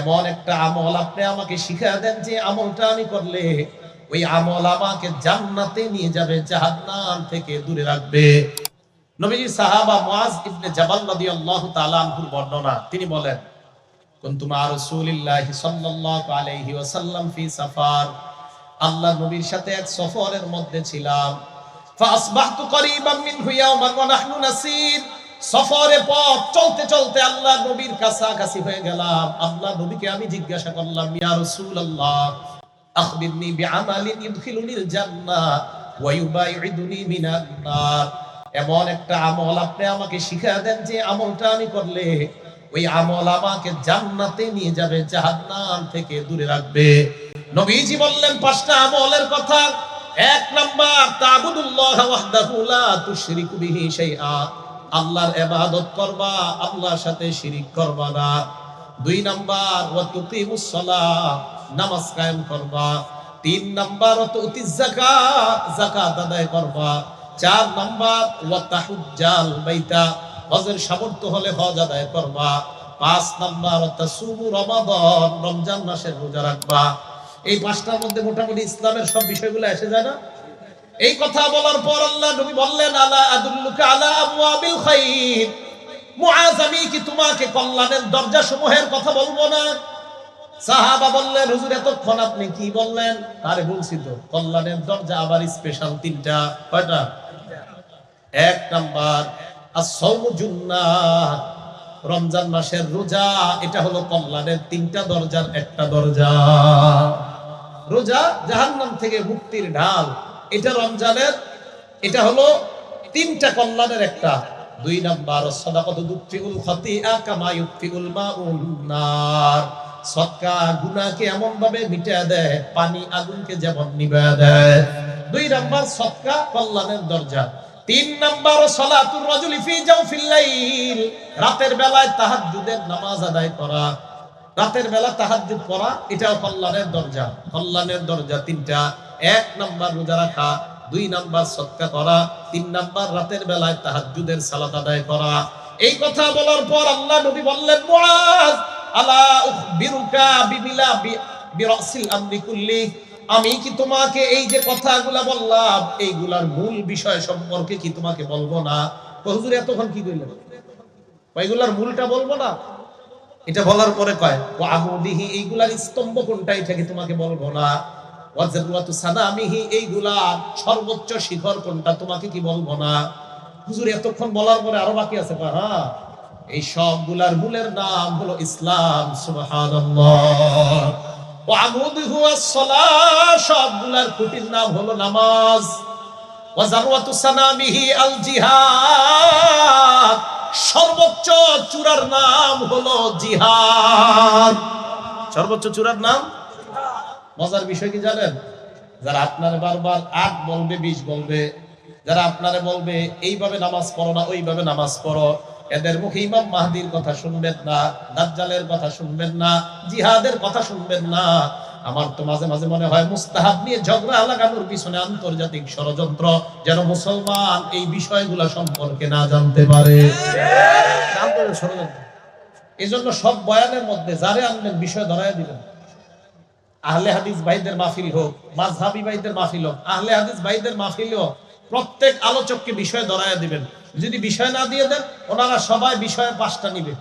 এমন একটা আমল আপনি আমাকে শিখিয়ে দেন যে আমলটা আমি করলে ওই আমল আমাকে জান্নাতে নিয়ে যাবে, জাহান্নাম থেকে দূরে রাখবে। নবীজি সাহাবা ইবনে বর্ণনা, তিনি বলেন মা সাল্লাল্লাহু আলাইহি ওয়াসাল্লাম ফি সাফার, আল্লাহ নবীর সাথে এক সফরের মধ্যে ছিলাম। ফাসবাহতু করিবাম মিনহু ওয়া নাহনু সফরে পথ চলতে চলতে আল্লাহ নবীর কাছাকাছি হয়ে গেলাম। আল্লাহ নবীকে আমি জিজ্ঞাসা করলাম, ইয়া রাসূলুল্লাহ, আখবিরনি বিআমালিন ইদখিলুনিল জান্নাহ ওয়া ইউবাইদুনি মিনান নার। এমন একটা আমল আপনি আমাকে শিখিয়ে দেন যে আমলটা আমি করলে ওই আমল আমাকে জান্নাতে নিয়ে যাবে, জাহান্নাম থেকে দূরে রাখবে। নবীজি বললেন, পাঁচটা আমলের কথা। এক নাম্বার, তাবুদুল্লাহ ওয়াহদাহু লা তুশরিকু বিহি শাইআ। আল্লাহর এবাদত করবা, আল্লাহর সাথে শিরিক করবা না। দুই নাম্বার, ওয়া তুকিমুস সালাহ নামাজ কায়েম করবা। তিন নাম্বার, ওয়া তুতিজ যাকাত যাকাত আদায় করবা। চার নাম্বার, ওয়া তাহুজ্জাল বাইতা, হজের সামর্থ্য হলে হজ আদায় করবা। পাঁচ নাম্বার, ওয়া তাসুমু রমাদান, রমজান মাসের রোজা রাখবা। এই পাঁচটার মধ্যে মোটামুটি ইসলামের সব বিষয়গুলো এসে যায় না? এই কথা বলার পর আল্লাহ নবী বললেন, আলা আদুল্লুকা আলা আবওয়াবিল খাইর? মুআজ, আমি কি তোমাকে কল্যাণের দরজা সমূহের কথা বলব না? সাহাবা বললেন, হুজুর, এতক্ষণ আপনি কি বললেন? আরে বলছি তো কল্যাণের দরজা আবার স্পেশাল তিনটা, কয়টা? এক নাম্বার রমজান মাসের রোজা, এটা হলো কল্যাণের তিনটা দরজার একটা দরজা। রোজা জাহান্নাম থেকে মুক্তির ঢাল। এটা রমজানের, এটা হলো তিনটা কল্যাণের একটা। দুই নাম্বার দুই নাম্বার কল্যাণের দরজা। তিন নাম্বার ফি রাতের বেলায় তাহাজ্জুদের নামাজ আদায় করা। রাতের বেলা তাহাজ্জুদ পড়া এটাও কল্যাণের দরজা। কল্যাণের দরজা তিনটা। এক নাম্বার রোজা রাখা, দুই নাম্বার সৎকা করা, তিন নাম্বার রাতের বেলায় তাহাজ্জুদের সালাত আদায় করা। এই কথা বলার পর আল্লাহ নবী বললেন মুআজ আলা উখবিরুকা বিবিলা বিরাসিল আমরি কুল্লি। আমি কি তোমাকে এই যে কথাগুলা বললাম, এইগুলার মূল বিষয় সম্পর্কে কি তোমাকে বলব না? হুজুর, এতক্ষণ কি কইলেন? এইগুলার মূলটা বলব না? এটা বলার পরে কয় ও আহুদিহি এইগুলার স্তম্ভ কোনটা? এটা কি তোমাকে বলব না? সর্বোচ্চ শিখর কোনটা তোমাকে কি বলব না? হুজুর, এতক্ষণ বলার পরে আরও বাকি আছে হ্যাঁ। এই সবগুলার মূলের নাম হলো ইসলাম সবগুলার নাম হলো নামাজ। আল সর্বোচ্চ চূড়ার নাম হলো জিহাদ। সর্বোচ্চ চূড়ার নাম? মজার বিষয় কি জানেন? যারা আপনারে বারবার আট বলবে বিশ বলবে যারা আপনারে বলবে এইভাবে নামাজ পড়ো না ওইভাবে নামাজ পড়ো এদের মুখে ইমাম মাহদির কথা শুনবেন না দাজ্জালের কথা শুনবেন না জিহাদের কথা শুনবেন না। আমার তো মাঝে মাঝে মনে হয় মুস্তাহাব নিয়ে ঝগড়া লাগানোর পিছনে আন্তর্জাতিক ষড়যন্ত্র যেন মুসলমান এই বিষয়গুলো সম্পর্কে না জানতে পারে। ষড়যন্ত্র। এই জন্য সব বয়ানের মধ্যে যারে আনবেন বিষয় ধরাই দিবেন। আহলে হাদিস ভাইদের মাহফিল হোক, মাঝহাবি ভাইদের মাহফিল হোক, আহলে হাদিস ভাইদের মাহফিল হোক, প্রত্যেক আলোচককে বিষয় ধরায় দিবেন। যদি বিষয় না দিয়ে দেন, ওনারা সবাই বিষয়ে পাঁচটা নিবে।